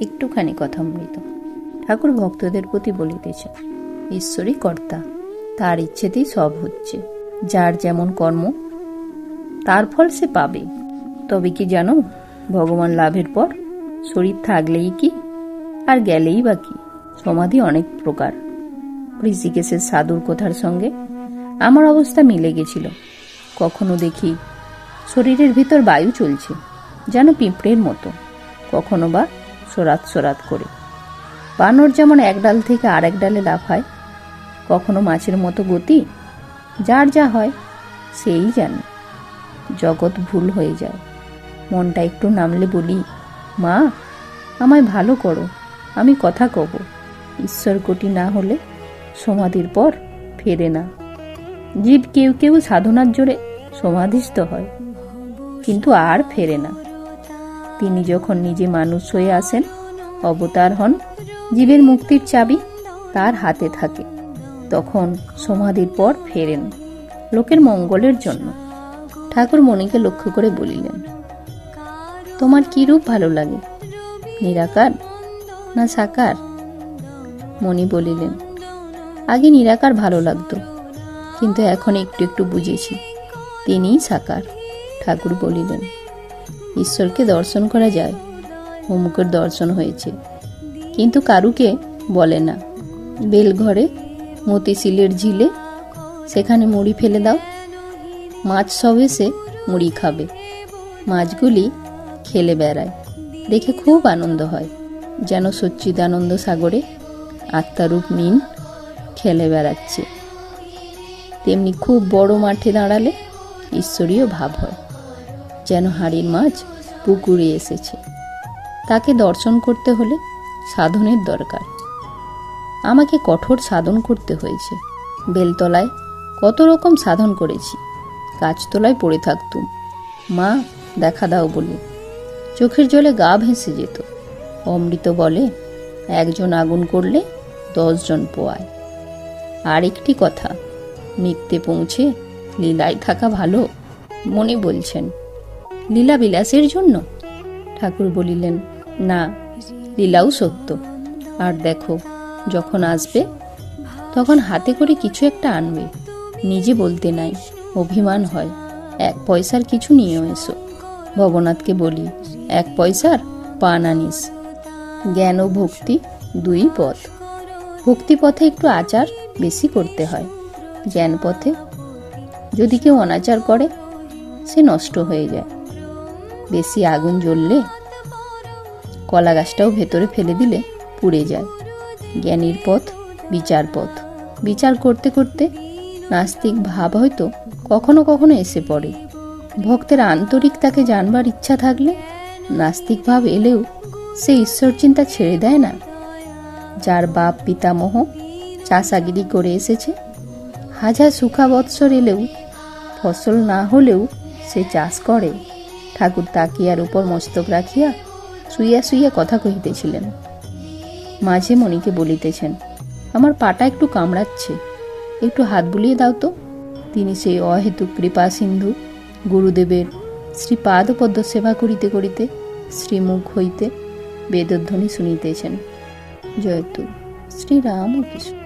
একটুখানি কথামৃত ঠাকুর ভক্তদের প্রতি বলিতেছে ঈশ্বরই কর্তা, তার ইচ্ছেতেই সব হচ্ছে। যার যেমন কর্ম, তার ফল সে পাবে। তবে কি জানো, ভগবান লাভের পর শরীর থাকলেই কি, আর গেলেই বা কি? সমাধি অনেক প্রকার। ঋষিকেশের সাধুর কথার সঙ্গে আমার অবস্থা মিলে গেছিল। কখনো দেখি শরীরের ভিতর বায়ু চলছে, যেন পিঁপড়ের মতো। কখনো বা সরাত সরাত করে। বানর যেমন এক ডাল থেকে আরেক ডালে লাফায় কখনো মাছের মতো গতি, যার যা হয় সেই জানে। জগৎ ভুল হয়ে যায়। মনটা একটু নামলে বলি, মা, আমায় ভালো করো, আমি কথা কব। ঈশ্বর কোটি না হলে সমাধির পর ফেরে না। জীব কেউ কেউ সাধনার জোরে সমাধিস্থ হয়, কিন্তু আর ফেরে না। তিনি যখন নিজে মানুষ হয়ে আসেন, অবতার হন, জীবের মুক্তির চাবি তার হাতে থাকে। তখন সমাধির পর ফেরেন লোকের মঙ্গলের জন্য। ঠাকুর মণিকে লক্ষ্য করে বলিলেন, তোমার কি রূপ ভালো লাগে? নিরাকার না সাকার? মণি বলিলেন, আগে নিরাকার ভালো লাগতো, কিন্তু এখন একটু একটু বুঝেছি, তিনিই সাকার। ঠাকুর বলিলেন ঈশ্বরকে দর্শন করা যায়। অমুকের দর্শন হয়েছে। কিন্তু কারুকে বলে না। বেলঘরে মতিশিলের ঝিলে, সেখানে মুড়ি ফেলে দাও। মাছ সব এসে মুড়ি খাবে। মাছগুলি খেলে বেড়ায়। দেখে খুব আনন্দ হয়। যেন সচ্চিদানন্দ সাগরে আত্মারূপ মিন খেলে বেড়াচ্ছে। তেমনি খুব বড় মাঠে দাঁড়ালে ঈশ্বরীয় ভাব হয়। যেন হাড়ির মাছ পুকুরে এসেছে। তাকে দর্শন করতে হলে সাধনের দরকার। আমাকে কঠোর সাধন করতে হয়েছে। বেলতলায় কত রকম সাধন করেছি। গাছতলায় পড়ে থাকতুম। মা, দেখা দাও বলে। চোখের জলে গা ভেসে যেত। অমৃত বলে, একজন আগুন করলে দশজন পোয়ায়। আর একটি কথা, নিত্যে পৌঁছে লীলায় থাকা ভালো, মনে বলছেন। লীলা বিলাসের জন্য? ঠাকুর বলিলেন, না, লীলাও সত্য। আর দেখো, যখন আসবে, তখন হাতে করে কিছু একটা আনবে। নিজে বলতে নাই, অভিমান হয়। এক পয়সার কিছু নিয়েও এসো। ভবনাথকে বলি, এক পয়সার পান আনিস। জ্ঞান ও ভক্তি দুই পথ। ভক্তি পথে একটু আচার বেশি করতে হয়। জ্ঞান পথে যদি কেউ অনাচার করে, সে নষ্ট হয়ে যায়। বেশি আগুন জ্বললে কলা গাছটাও ভেতরে ফেলে দিলে পুড়ে যায়। জ্ঞানীর পথ, বিচার পথ। বিচার করতে করতে নাস্তিক ভাব হয়তো কখনো কখনো এসে পড়ে। ভক্তের আন্তরিক তাকে জানবার ইচ্ছা থাকলে নাস্তিক ভাব এলেও সে ঈশ্বর চিন্তা ছেড়ে দেয় না। যার বাপ পিতামহ চাষাগিরি করে এসেছে, হাজার সুখা বৎসর এলেও ফসল না হলেও সে চাষ করে। ঠাকুর তাকিয়ার উপর মস্তক রাখিয়া শুইয়া শুইয়া কথা কহিতেছিলেন। মাঝে মণিকে বলিতেছেন, আমার পাটা একটু কামড়াচ্ছে, একটু হাত বুলিয়ে দাও তো। তিনি সেই অহেতুক কৃপা সিন্ধু, গুরুদেবের শ্রীপাদপদ্ম সেবা করিতে করিতে শ্রীমুখ হইতে বেদধ্বনি শুনিতেছেন। জয়তু শ্রীরাম কৃষ্ণ